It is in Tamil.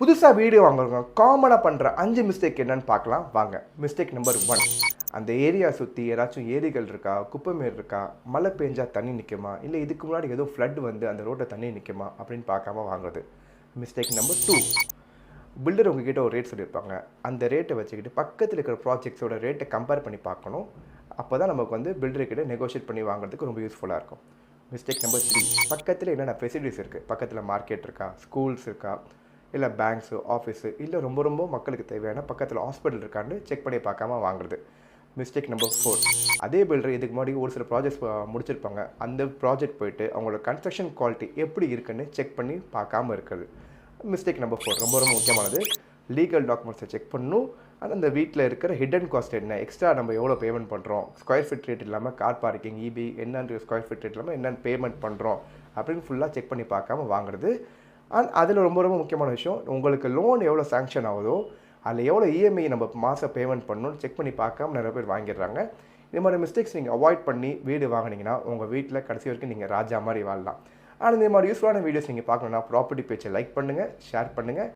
புதுசாக வீடியோ வாங்குறவங்க காமனாக பண்ணுற அஞ்சு மிஸ்டேக் என்னன்னு பார்க்கலாம். வாங்க மிஸ்டேக் நம்பர் ஒன் அந்த ஏரியா சுற்றி ஏதாச்சும் ஏரிகள் இருக்கா? குப்பைமேர் இருக்கா? மழை பெஞ்சா தண்ணி நிற்குமா இல்லை இதுக்கு முன்னாடி ஏதோ ஃப்ளட் வந்து அந்த ரோட்டில் தண்ணி நிற்குமா அப்படின்னு பார்க்காம வாங்குறது. மிஸ்டேக் நம்பர் டூ பில்டர் உங்ககிட்ட ஒரு ரேட் சொல்லியிருப்பாங்க. அந்த ரேட்டை வச்சுக்கிட்டு பக்கத்தில் இருக்கிற ப்ராஜெக்ட்ஸோட ரேட்டை கம்பேர் பண்ணி பார்க்கணும். அப்போ தான் நமக்கு வந்து பில்டர்கிட்ட நெகோஷியேட் பண்ணி வாங்குறதுக்கு ரொம்ப யூஸ்ஃபுல்லாக இருக்கும். மிஸ்டேக் நம்பர் த்ரீ பக்கத்தில் என்னென்ன ஃபெசிலிட்டிஸ் இருக்குது பக்கத்தில் மார்க்கெட் இருக்கா? ஸ்கூல்ஸ் இருக்கா? இல்லை பேங்க்ஸு ஆஃபீஸு இல்லை ரொம்ப ரொம்ப மக்களுக்கு தேவையான பக்கத்தில் ஹாஸ்பிட்டல் இருக்கான்னு செக் பண்ணி பார்க்காம வாங்குறது. மிஸ்டேக் நம்பர் ஃபோர் அதே பில்டர் இதுக்கு முன்னாடி ஒரு சில ப்ராஜெக்ட்ஸ் முடிச்சிருப்பாங்க. அந்த ப்ராஜெக்ட் போயிட்டு அவங்களோட கன்ஸ்ட்ரக்ஷன் குவாலிட்டி எப்படி இருக்குன்னு செக் பண்ணி பார்க்காம இருக்கிறது. மிஸ்டேக் நம்பர் ஃபோர் ரொம்ப ரொம்ப முக்கியமானது. லீகல் டாக்குமெண்ட்ஸை செக் பண்ணணும். ஆனால் அந்த வீட்டில் இருக்கிற ஹிடன் காஸ்ட் என்ன? எக்ஸ்ட்ரா நம்ம எவ்வளோ பேமெண்ட் பண்ணுறோம் ஸ்கொயர் ஃபீட் ரேட் இல்லாமல் கார் பார்க்கிங் இபி என்னென்ன ஸ்கொயர் ஃபீட் ரேட் இல்லாமல் என்னென்ன பேமெண்ட் பண்ணுறோம் அப்படின்னு ஃபுல்லாக செக் பண்ணி பார்க்காம வாங்குறது. அண்ட் அதில் ரொம்ப ரொம்ப முக்கியமான விஷயம் உங்களுக்கு லோன் எவ்வளோ சேங்ஷன் ஆகுதோ அதில் எவ்வளோ இஎம்ஐ நம்ம மாதம் பேமெண்ட் பண்ணணும்னு செக் பண்ணி பார்க்காம நிறைய பேர் வாங்கிடுறாங்க. இது மாதிரி மிஸ்டேக்ஸ் நீங்கள் அவாய்ட் பண்ணி வீடு வாங்கினீங்கன்னா உங்கள் வீட்டில் கடைசி வரைக்கும் நீங்கள் ராஜா மாதிரி வாழலாம். ஆனால் இந்த மாதிரி யூஸ்ஃபுல்லான வீடியோஸ் நீங்கள் பார்க்கணுன்னா ப்ராப்பர்ட்டி பேஜை லைக் பண்ணுங்கள் ஷேர் பண்ணுங்கள்